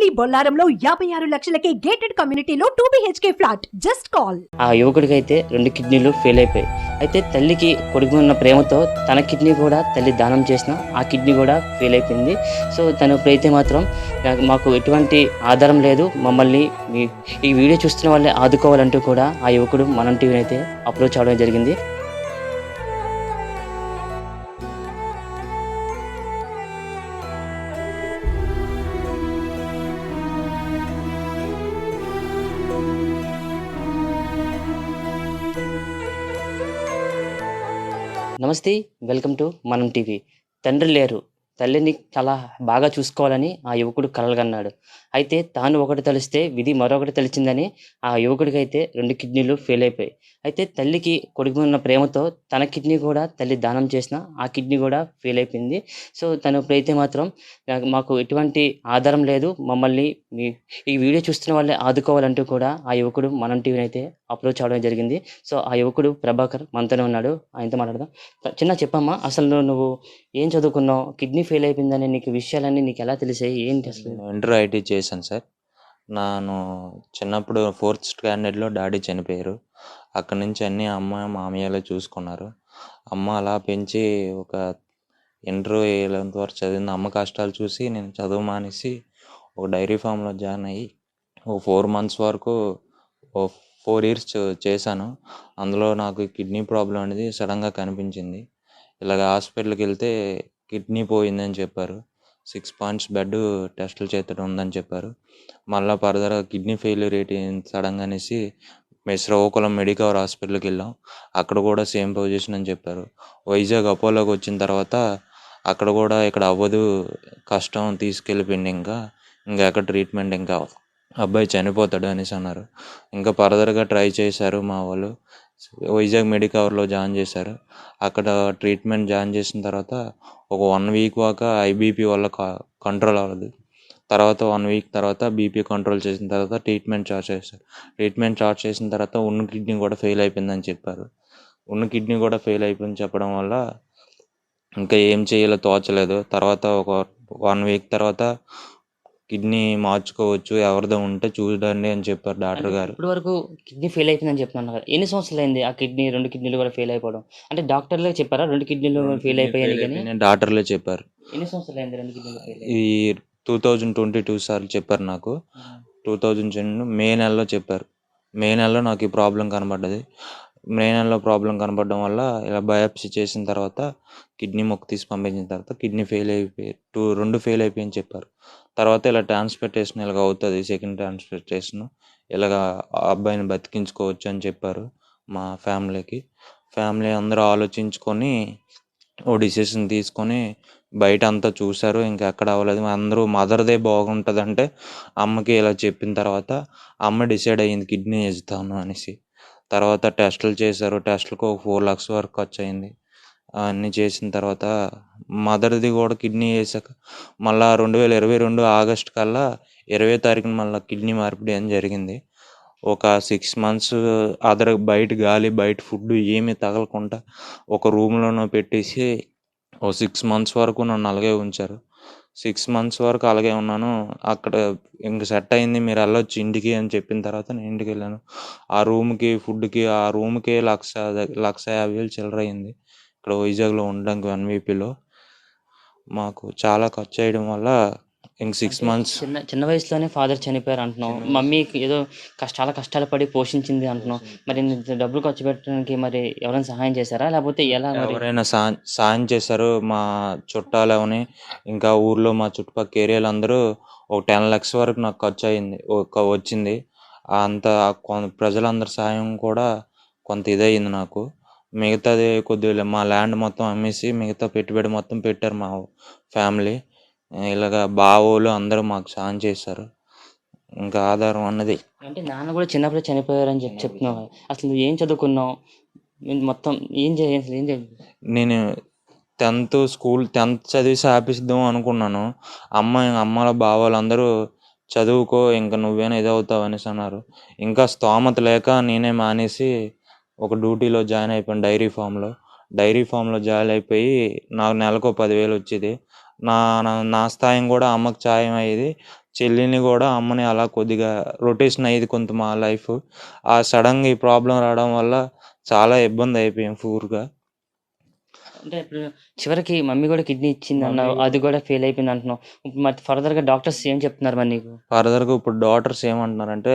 కొంపల్లి బొల్లారంలో యాభై ఆరు లక్షలకే గేటెడ్ కమ్యూనిటీలో two BHK flat just call ఆ యువకుడికి అయితే రెండు కిడ్నీలు ఫెయిల్ అయిపోయాయి. అయితే తల్లికి కొడుకు ఉన్న ప్రేమతో తన కిడ్నీ కూడా తల్లి దానం చేసిన ఆ కిడ్నీ కూడా ఫెయిల్ అయిపోయింది. సో తను ఇప్పుడైతే మాత్రం మాకు ఎటువంటి ఆధారం లేదు. మమ్మల్ని ఈ వీడియో చూస్తున్న వాళ్ళే ఆదుకోవాలంటూ కూడా ఆ యువకుడు మనం టీవీని అయితే అప్రోచ్ అవడం జరిగింది. నమస్తే వెల్కమ్ టు మనం టీవీ. తండ్రి లేరు తల్లిని చాలా బాగా చూసుకోవాలని ఆ యువకుడు కలలుగన్నాడు. అయితే తాను ఒకటి తలిస్తే విధి మరొకటి తెలిసిందని ఆ యువకుడికి అయితే రెండు కిడ్నీలు ఫెయిల్ అయిపోయాయి. అయితే తల్లికి కొడుకు ఉన్న ప్రేమతో తన కిడ్నీ కూడా తల్లి దానం చేసిన ఆ కిడ్నీ కూడా ఫెయిల్ అయిపోయింది. సో తను ఇప్పుడైతే మాత్రం నాకు- మాకు ఎటువంటి ఆధారం లేదు. మమ్మల్ని మీ ఈ వీడియో చూస్తున్న వాళ్ళే ఆదుకోవాలంటూ కూడా ఆ యువకుడు మనం టీవీని అయితే అప్రోచ్ అవడం జరిగింది. సో ఆ యువకుడు ప్రభాకర్ మనతోనే ఉన్నాడు. ఆయనతో మాట్లాడదాం. చిన్న చెప్పమ్మా అసలు నువ్వు ఏం చదువుకున్నావు? కిడ్నీ ఫెయిల్ అయిపోయిందని నీకు విషయాలన్నీ నీకు ఎలా తెలిసాయి? ఏంటి అసలు? ఇంటర్ ఐటీ చేశాను సార్. నేను చిన్నప్పుడు ఫోర్త్ స్టాండర్డ్లో డాడీ చనిపోయారు. అక్కడి నుంచి అన్ని అమ్మ మామయ్యలో చూసుకున్నారు. అమ్మ అలా పెంచి ఒక ఇంటర్ ఎలెవెంత్ వరకు చదివిన అమ్మ కష్టాలు చూసి నేను చదువు మానేసి ఒక డైరీ ఫామ్లో జాయిన్ అయ్యి ఓ ఫోర్ మంత్స్ వరకు ఓ ఫోర్ ఇయర్స్ చేశాను. అందులో నాకు కిడ్నీ ప్రాబ్లం అనేది సడన్గా కనిపించింది. ఇలాగ హాస్పిటల్కి వెళ్తే కిడ్నీ పోయిందని చెప్పారు. సిక్స్ పాయింట్స్ బెడ్ టెస్టులు చేతడం ఉందని చెప్పారు. మళ్ళీ ఫర్దర్గా కిడ్నీ ఫెయిల్యూర్ ఏంటి సడన్గా అనేసి శ్రీకాకుళం మెడికవర్ హాస్పిటల్కి వెళ్ళాం. అక్కడ కూడా సేమ్ పొజిషన్ అని చెప్పారు. వైజాగ్ అపోలోకి వచ్చిన తర్వాత అక్కడ కూడా ఇక్కడ అవ్వదు కష్టం తీసుకెళ్ళిపోయింది ఇంకా. ఇంకా ఎక్కడ ట్రీట్మెంట్ ఇంకా అబ్బాయి చనిపోతాడు అనేసి అన్నారు. ఇంకా ఫర్దర్గా ట్రై చేశారు మా వాళ్ళు. వైజాగ్ మెడికవర్లో జాయిన్ చేశారు. అక్కడ ట్రీట్మెంట్ జాయిన్ చేసిన తర్వాత ఒక వన్ వీక్ దాకా ఐబీపీ వల్ల కంట్రోల్ అవ్వదు తర్వాత వన్ వీక్ తర్వాత బీపీ కంట్రోల్ చేసిన తర్వాత ట్రీట్మెంట్ స్టార్ట్ చేశారు. ట్రీట్మెంట్ స్టార్ట్ చేసిన తర్వాత ఉన్న కిడ్నీ కూడా ఫెయిల్ అయిపోయిందని చెప్పారు. ఉన్న కిడ్నీ కూడా ఫెయిల్ అయిపోయింది చెప్పడం వల్ల ఇంకా ఏం చేయాలో తోచలేదు. తర్వాత ఒక వన్ వీక్ తర్వాత కిడ్నీ మార్చుకోవచ్చు ఎవరిదో ఉంటే చూడండి అని చెప్పారు డాక్టర్ గారు. ఇప్పటి వరకు కిడ్నీ ఫెయిల్ అయిపోయిందని చెప్తున్నాను కదా. ఎన్ని సంవత్సరాలు అయింది ఆ కిడ్నీ రెండు కిడ్నీలు కూడా ఫెయిల్ అయిపోవడం? అంటే డాక్టర్లే చెప్పారా రెండు కిడ్నీలు ఫెయిల్ అయిపోయాయి కానీ? డాక్టర్లే చెప్పారు. ఎన్ని సంవత్సరాలు అయింది రెండు కిడ్నీలు ఫెయిల్ ఈ టూ థౌజండ్ ట్వంటీ టూ సార్లు చెప్పారు నాకు. టూ థౌజండ్ మే నెలలో చెప్పారు. మే నెలలో నాకు ఈ ప్రాబ్లం కనబడ్డది. మే ప్రాబ్లం కనపడడం వల్ల ఇలా బయాప్సీ చేసిన తర్వాత కిడ్నీ మొక్క తీసి పంపించిన తర్వాత కిడ్నీ ఫెయిల్ అయిపోయి టూ రెండు ఫెయిల్ అయిపోయి చెప్పారు. తర్వాత ఇలా ట్రాన్స్ప్లాంటేషన్ ఇలాగ అవుతుంది సెకండ్ ట్రాన్స్ప్లాంటేషన్ ఇలాగ అబ్బాయిని బతికించుకోవచ్చు అని చెప్పారు మా ఫ్యామిలీకి. ఫ్యామిలీ అందరూ ఆలోచించుకొని ఓ డిసిషన్ తీసుకొని బయట అంతా చూశారు ఇంకా ఎక్కడ అవ్వలేదు. అందరూ మదర్దే బాగుంటుంది అంటే అమ్మకి ఇలా చెప్పిన తర్వాత అమ్మ డిసైడ్ అయ్యింది కిడ్నీ ఇస్తాను అనేసి. తర్వాత టెస్టులు చేశారు. టెస్టులకు ఒక ఫోర్ లాక్స్ వరకు ఖర్చు అయింది అన్నీ చేసిన తర్వాత మదర్ది కూడా కిడ్నీ వేసాక మళ్ళా రెండు వేల ఇరవై రెండు ఆగస్ట్ కల్లా ఇరవై తారీఖున మళ్ళీ కిడ్నీ మార్పిడి అని జరిగింది. ఒక సిక్స్ మంత్స్ అదర్ బయట గాలి బయట ఫుడ్ ఏమీ తగలకుండా ఒక రూమ్లోనో పెట్టేసి ఓ సిక్స్ మంత్స్ వరకు నన్ను అలాగే ఉంచారు. సిక్స్ మంత్స్ వరకు అలాగే ఉన్నాను. అక్కడ ఇంక సెట్ అయింది. మీరు వెళ్ళొచ్చు ఇంటికి అని చెప్పిన తర్వాత నేను ఇంటికి వెళ్ళాను. ఆ రూమ్కి ఫుడ్కి ఆ రూమ్కే లక్ష లక్ష యాభై వేలు చిల్లర అయింది. ఇక్కడ వైజాగ్లో ఉండడానికి వన్ వీపీలో. మాకు చాలా ఖర్చు వేయడం వల్ల ఇంక సిక్స్ మంత్స్. చిన్న చిన్న వయసులోనే ఫాదర్ చనిపోయారు వయసు. మమ్మీకి ఏదో కష్ట చాలా కష్టాలు పడి పోషించింది అంటున్నావు. మరి డబ్బులు ఖర్చు పెట్టడానికి మరి ఎవరైనా సహాయం చేశారా? లేకపోతే ఎలా ఎవరైనా సా సాయం చేశారు మా చుట్టాలు అవని ఇంకా ఊర్లో మా చుట్టుపక్కల ఏరియాలు అందరూ ఒక టెన్ లక్షస్ వరకు నాకు ఖర్చు అయింది. ఒక వచ్చింది. అంత ప్రజలందరి సాయం కూడా కొంత ఇదయింది నాకు. మిగతాది కొద్దిగా మా ల్యాండ్ మొత్తం అమ్మేసి మిగతా పెట్టుబడి మొత్తం పెట్టారు మా ఫ్యామిలీ. ఇలాగ బావోళ్ళు అందరూ మాకు సాయం చేశారు. ఇంకా ఆధారం అన్నది. అంటే నాన్న కూడా చిన్నప్పుడే చనిపోయారని చెప్పి చెప్తున్నావు కదా. అసలు నువ్వు ఏం చదువుకున్నావు? నేను మొత్తం ఏం చేయాలి ఏం చేయాలి నేను టెన్త్ స్కూల్ టెన్త్ చదివేసి ఆపేసిద్దాం అనుకున్నాను. అమ్మ అమ్మల బావాలు అందరూ చదువుకో ఇంకా నువ్వేనా ఇదవుతావు అనేసి అన్నారు. ఇంకా స్తోమత లేక నేనే మానేసి ఒక డ్యూటీలో జాయిన్ అయిపోయాను డైరీ ఫామ్లో. డైరీ ఫామ్లో జాయిన్ అయిపోయి నాకు నెలకు పదివేలు వచ్చేది. నా నా స్థాయం కూడా అమ్మకి సాయం అయ్యేది చెల్లిని కూడా అమ్మని అలా కొద్దిగా రొటేషన్ అయ్యేది కొంత మా లైఫ్. ఆ సడన్గా ఈ ప్రాబ్లం రావడం వల్ల చాలా ఇబ్బంది అయిపోయాం పూర్గా అంటే ఇప్పుడు చివరికి మమ్మీ కూడా కిడ్నీ ఇచ్చింది అన్నావు అది కూడా ఫెయిల్ అయిపోయింది అంటున్నావు. మరి ఫర్దర్గా డాక్టర్స్ ఏం చెప్తున్నారు మరి నీకు? ఫర్దర్గా ఇప్పుడు డాక్టర్స్ ఏమంటున్నారంటే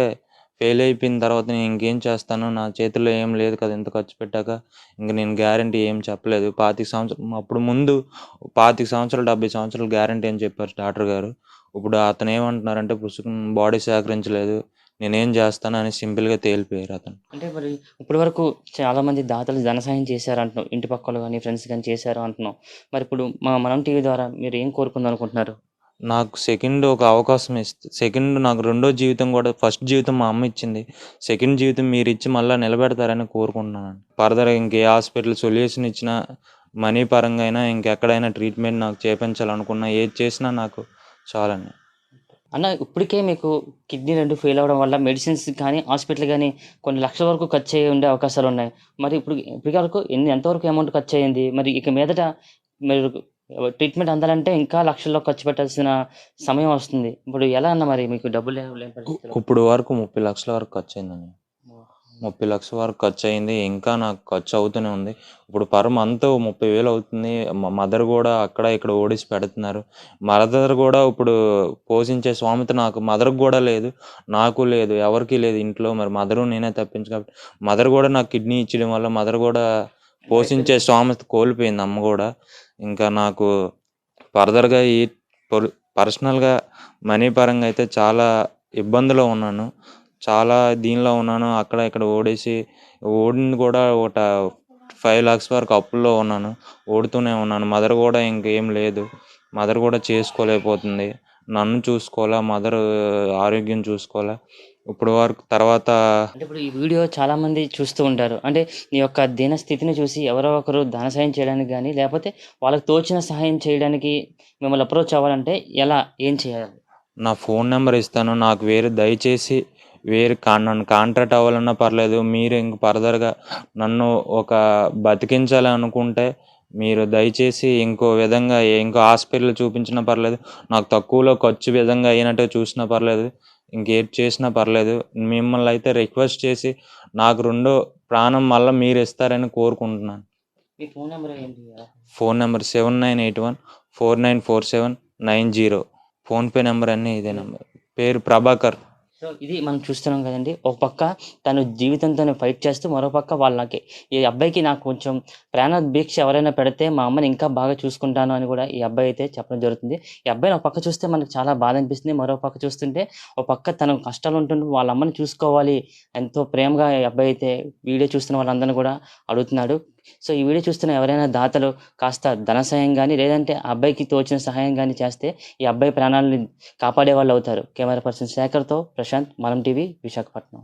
ఫెయిల్ అయిపోయిన తర్వాత నేను ఇంకేం చేస్తాను నా చేతిలో ఏం లేదు కదా ఇంత ఖర్చు పెట్టాక ఇంక నేను గ్యారంటీ ఏం చెప్పలేదు. పాతిక సంవత్సరం అప్పుడు ముందు పాతిక సంవత్సరాలు డెబ్బై సంవత్సరాలు గ్యారంటీ అని చెప్పారు డాక్టర్ గారు. ఇప్పుడు అతను ఏమంటున్నారంటే పుస్తకం బాడీ సహకరించలేదు నేనేం చేస్తాను అని సింపుల్గా తేలిపోయారు అతను. అంటే మరి ఇప్పటి వరకు చాలా మంది దాతలు ధన సాయం చేశారు అంటున్నాం ఇంటి పక్కలు కానీ ఫ్రెండ్స్ కానీ చేశారు అంటున్నాం మరి ఇప్పుడు మా మనం టీవీ ద్వారా మీరు ఏం కోరుకుందాం అనుకుంటున్నారు? నాకు సెకండ్ ఒక అవకాశం ఇస్తే సెకండ్ నాకు రెండో జీవితం కూడా ఫస్ట్ జీవితం మా అమ్మ ఇచ్చింది. సెకండ్ జీవితం మీరు ఇచ్చి మళ్ళీ నిలబెడతారని కోరుకుంటున్నాను ఫర్దర్ ఇంకే హాస్పిటల్ సొల్యూషన్ ఇచ్చినా మనీ పరంగా అయినా ఇంకెక్కడైనా ట్రీట్మెంట్ నాకు చేపించాలనుకున్నా ఏది చేసినా నాకు చాలండి. అన్న ఇప్పటికే మీకు కిడ్నీ రెండు ఫెయిల్ అవ్వడం వల్ల మెడిసిన్స్ కానీ హాస్పిటల్ కానీ కొన్ని లక్షల వరకు ఖర్చు అయ్యి ఉండే అవకాశాలు ఉన్నాయి. మరి ఇప్పుడు ఇప్పటి వరకు ఎన్ని ఎంతవరకు అమౌంట్ ఖర్చు అయ్యింది? మరి ఇక మీదట మీరు ట్రీట్మెంట్ అందాలంటే ఇంకా లక్షల్లో ఖర్చు పెట్టాల్సిన సమయం వస్తుంది. ఇప్పుడు ఎలా అన్న మరి మీకు డబ్బులు? ఇప్పుడు వరకు ముప్పై లక్షల వరకు ఖర్చు అయిందండి ముప్పై లక్షల వరకు ఖర్చు అయింది ఇంకా నాకు ఖర్చు అవుతూనే ఉంది. ఇప్పుడు పర్ మంత్ ముప్పై వేలు అవుతుంది. మదర్ కూడా అక్కడ ఇక్కడ ఓడిసి పెడుతున్నారు. మదర్ కూడా ఇప్పుడు పోషించే స్వామిత నాకు మదర్కి కూడా లేదు నాకు లేదు ఎవరికి లేదు ఇంట్లో. మరి మదరు నేనే తప్పించు కాబట్టి మదర్ కూడా నాకు కిడ్నీ ఇచ్చడం వల్ల మదర్ కూడా పోషించే స్వామిత కోల్పోయింది అమ్మ కూడా. ఇంకా నాకు ఫర్దర్గా ఈ పర్సనల్గా మనీ పరంగా అయితే చాలా ఇబ్బందిలో ఉన్నాను. చాలా దీనిలో ఉన్నాను. అక్కడ ఇక్కడ ఓడేసి ఓడింది కూడా ఒక ఫైవ్ లాక్స్ వరకు అప్పుల్లో ఉన్నాను. ఓడుతూనే ఉన్నాను. మదర్ కూడా ఇంకేం లేదు. మదర్ కూడా చేసుకోలేకపోతుంది. నన్ను చూసుకోవాలా మదర్ ఆరోగ్యం చూసుకోవాలా? ఇప్పుడు వరకు తర్వాత అంటే ఇప్పుడు ఈ వీడియో చాలా మంది చూస్తూ ఉంటారు. అంటే నీ యొక్క దీన స్థితిని చూసి ఎవరో ఒకరు ధన సాయం చేయడానికి కానీ లేకపోతే వాళ్ళకి తోచిన సహాయం చేయడానికి మిమ్మల్ని అప్రోచ్ అవ్వాలంటే ఎలా? ఏం చేయాలి? నా ఫోన్ నెంబర్ ఇస్తాను. నాకు వేరే దయచేసి వేరే కా నన్ను కాంటాక్ట్ అవ్వాలన్నా పర్లేదు. మీరు ఇంక ఫర్దర్గా నన్ను ఒక బతికించాలి అనుకుంటే మీరు దయచేసి ఇంకో విధంగా ఇంకో హాస్పిటల్ చూపించినా పర్లేదు. నాకు తక్కువలో ఖర్చు విధంగా అయినట్టు చూసినా పర్లేదు. ఇంకేది చేసినా పర్లేదు. మిమ్మల్ని అయితే రిక్వెస్ట్ చేసి నాకు రెండో ప్రాణం మళ్ళీ మీరు ఇస్తారని కోరుకుంటున్నాను. మీ ఫోన్ నెంబర్ ఏంటి? Phone number seven nine eight one four nine four seven nine zero. PhonePe number అన్నీ ఇదే నెంబర్. పేరు ప్రభాకర్. సో ఇది మనం చూస్తున్నాం కదండి. ఒక పక్క తను జీవితంతో ఫైట్ చేస్తూ మరో పక్క వాళ్ళకి ఈ అబ్బాయికి నాకు కొంచెం ప్రాణ భిక్ష ఎవరైనా పెడితే మా అమ్మని ఇంకా బాగా చూసుకుంటాను అని కూడా ఈ అబ్బాయి అయితే చెప్పడం జరుగుతుంది. ఈ అబ్బాయిని ఒక పక్క చూస్తే మనకు చాలా బాధ అనిపిస్తుంది. మరో పక్క చూస్తుంటే ఒక పక్క తన కష్టాలు ఉంటుంటే వాళ్ళ అమ్మని చూసుకోవాలి. ఎంతో ప్రేమగా ఈ అబ్బాయి అయితే వీడియో చూస్తున్న వాళ్ళందరినీ కూడా అడుగుతున్నాడు. సో ఈ వీడియో చూస్తున్న ఎవరైనా దాతలు కాస్త ధన సహాయం కానీ లేదంటే ఆ అబ్బాయికి తోచిన సహాయం కానీ చేస్తే ఈ అబ్బాయి ప్రాణాలని కాపాడే వాళ్ళు అవుతారు కెమెరా పర్సన్ శేఖర్తో ప్రశాంత్ మనం టీవీ విశాఖపట్నం.